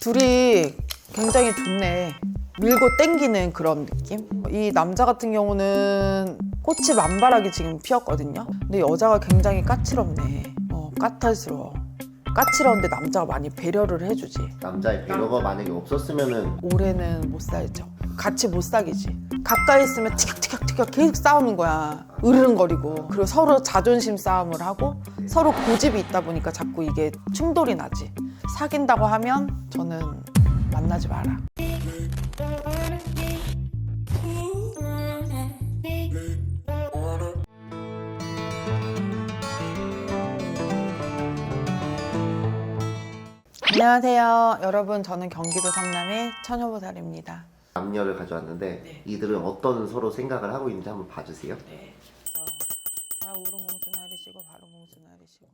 둘이 굉장히 좋네. 밀고 땡기는 그런 느낌? 이 남자 같은 경우는 꽃이 만발하게 지금 피었거든요. 근데 여자가 굉장히 까칠없네. 어, 까탈스러워. 까칠한데 남자가 많이 배려를 해주지. 남자의 배려가 만약에 없었으면은 올해는 못 살죠. 같이 못 사귀지. 가까이 있으면 티격티격티격 계속 싸우는 거야. 으르렁거리고. 그리고 서로 자존심 싸움을 하고 서로 고집이 있다 보니까 자꾸 이게 충돌이 나지. 사귄다고 하면 저는 만나지 마라. 안녕하세요. 여러분, 저는 경기도 성남의 처녀보살입니다. 남녀를 가져왔는데 네. 이들은 어떤 서로 생각을 하고 있는지 한번 봐주세요. 네. 자, 우르몽수 나리시고 바로몽수 나리시고.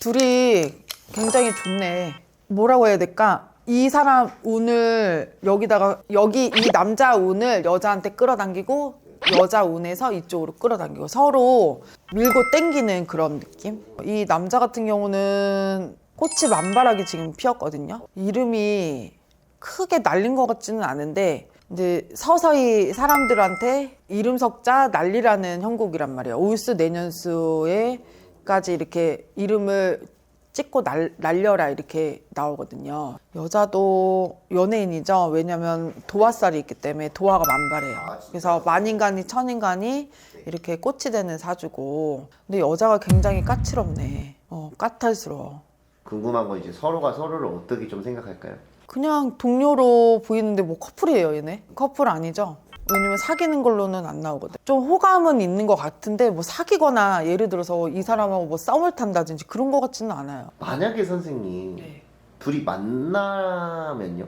둘이 굉장히 좋네. 뭐라고 해야 될까? 이 사람 운을 여기다가 여기 이 남자 운을 여자한테 끌어당기고 여자 운에서 이쪽으로 끌어당기고 서로 밀고 땡기는 그런 느낌? 이 남자 같은 경우는 꽃이 만발하게 지금 피었거든요. 이름이 크게 날린 것 같지는 않은데 이제 서서히 사람들한테 이름 석자 난리라는 형국이란 말이에요. 올수 내년수에까지 이렇게 이름을 찍고 날, 날려라 이렇게 나오거든요. 여자도 연예인이죠. 왜냐면 도화살이 있기 때문에 도화가 만발해요. 아? 그래서 만인간이 천인간이 이렇게 꽃이 되는 사주고 근데 여자가 굉장히 까칠없네. 어, 까탈스러워. 궁금한 건 이제 서로가 서로를 어떻게 좀 생각할까요? 그냥 동료로 보이는데 뭐 커플이에요, 얘네? 커플 아니죠? 왜냐면 사귀는 걸로는 안 나오거든. 좀 호감은 있는 것 같은데 뭐 사귀거나 예를 들어서 이 사람하고 뭐 싸움을 탄다든지 그런 것 같지는 않아요. 만약에 선생님 네. 둘이 만나면요?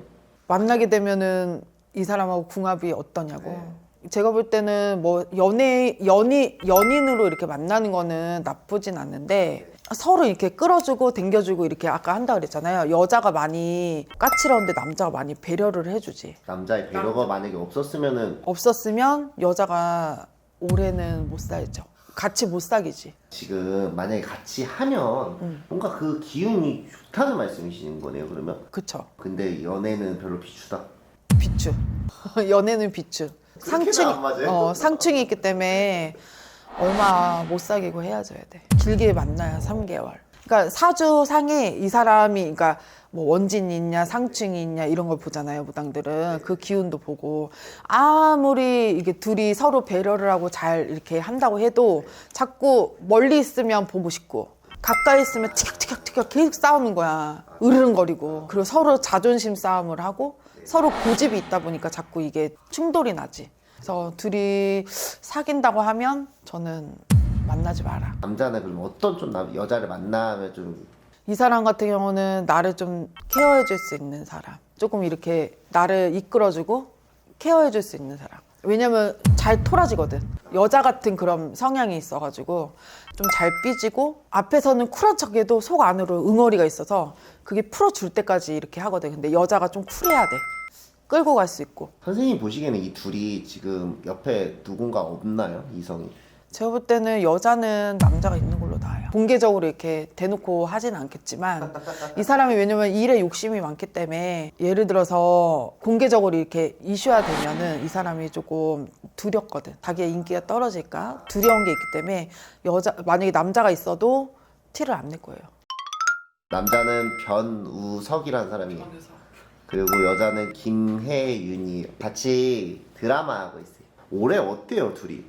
만나게 되면은 이 사람하고 궁합이 어떠냐고. 네. 제가 볼 때는 뭐 연애 연이 연인으로 이렇게 만나는 거는 나쁘진 않는데 서로 이렇게 끌어주고 당겨주고 이렇게 아까 한다 그랬잖아요. 여자가 많이 까칠한데 남자가 많이 배려를 해주지. 남자의 배려가 만약에 없었으면은 없었으면 여자가 올해는 못 살죠. 같이 못 사귀지. 지금 만약에 같이 하면 음. 뭔가 그 기운이 좋다는 말씀이신 거네요 그러면? 그쵸? 근데 연애는 별로 비추다? 비추. 연애는 비추. 상충, 안 맞아요? 어, 상충이 있기 때문에 얼마 못 사귀고 헤어져야 돼. 길게 만나야 3개월. 그러니까 사주 상에 이 사람이, 그러니까 뭐 원진이 있냐, 상충이 있냐 이런 걸 보잖아요, 무당들은. 그 기운도 보고. 아무리 이게 둘이 서로 배려를 하고 잘 이렇게 한다고 해도 자꾸 멀리 있으면 보고 싶고. 가까이 있으면 티격티격티격 계속 싸우는 거야. 으르렁거리고. 그리고 서로 자존심 싸움을 하고 서로 고집이 있다 보니까 자꾸 이게 충돌이 나지. 그래서 둘이 사귄다고 하면 저는 만나지 마라. 남자는 그럼 어떤 좀 남- 여자를 만나면 좀 이 사람 같은 경우는 나를 좀 케어해 줄 수 있는 사람. 조금 이렇게 나를 이끌어주고 케어해 줄 수 있는 사람. 왜냐면 잘 토라지거든. 여자 같은 그런 성향이 있어가지고 좀 잘 삐지고 앞에서는 쿨한 척해도 속 안으로 응어리가 있어서 그게 풀어줄 때까지 이렇게 하거든. 근데 여자가 좀 쿨해야 돼. 끌고 갈 수 있고. 선생님 보시기에는 이 둘이 지금 옆에 누군가 없나요? 이성이? 제가 볼 때는 여자는 남자가 있는 걸로 나와요. 공개적으로 이렇게 대놓고 하진 않겠지만 이 사람이 왜냐면 일에 욕심이 많기 때문에 예를 들어서 공개적으로 이렇게 이슈화 되면은 이 사람이 조금 두렵거든. 자기의 인기가 떨어질까 두려운 게 있기 때문에 여자 만약에 남자가 있어도 티를 안 낼 거예요. 남자는 변우석이라는 사람이 그리고 여자는 김혜윤이 같이 드라마 하고 있어요. 올해 어때요 둘이?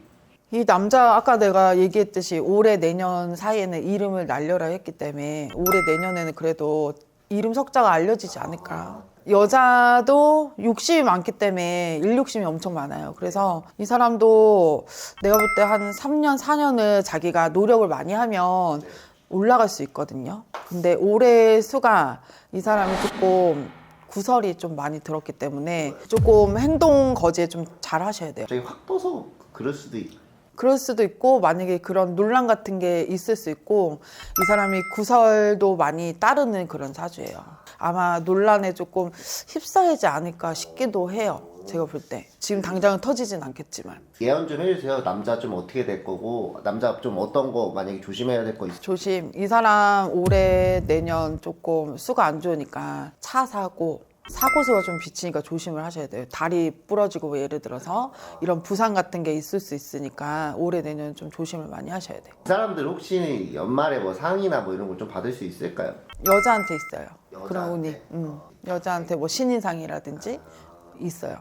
이 남자 아까 내가 얘기했듯이 올해 내년 사이에는 이름을 날려라 했기 때문에 올해 내년에는 그래도 이름 석자가 알려지지 않을까. 여자도 욕심이 많기 때문에 일 욕심이 엄청 많아요. 그래서 이 사람도 내가 볼 때 한 3년, 4년을 자기가 노력을 많이 하면 올라갈 수 있거든요. 근데 올해 수가 이 사람이 조금 구설이 좀 많이 들었기 때문에 조금 행동 거지에 좀 잘 하셔야 돼요. 갑자기 확 떠서 그럴 수도 있. 그럴 수도 있고 만약에 그런 논란 같은 게 있을 수 있고 이 사람이 구설도 많이 따르는 그런 사주예요. 아마 논란에 조금 휩싸이지 않을까 싶기도 해요. 제가 볼 때. 지금 당장은 터지진 않겠지만. 예언 좀 해주세요. 남자 좀 어떻게 될 거고 남자 좀 어떤 거 만약에 조심해야 될 거 있어? 조심. 이 사람 올해 내년 조금 수가 안 좋으니까 차 사고 사고수가 좀 비치니까 조심을 하셔야 돼요. 다리 부러지고 뭐 예를 들어서 이런 부상 같은 게 있을 수 있으니까 올해 내년 좀 조심을 많이 하셔야 돼요. 이 사람들 혹시 연말에 뭐 상이나 뭐 이런 걸 좀 받을 수 있을까요? 여자한테 있어요. 그런 여자한테? 운이. 음, 여자한테 뭐 신인상이라든지 있어요.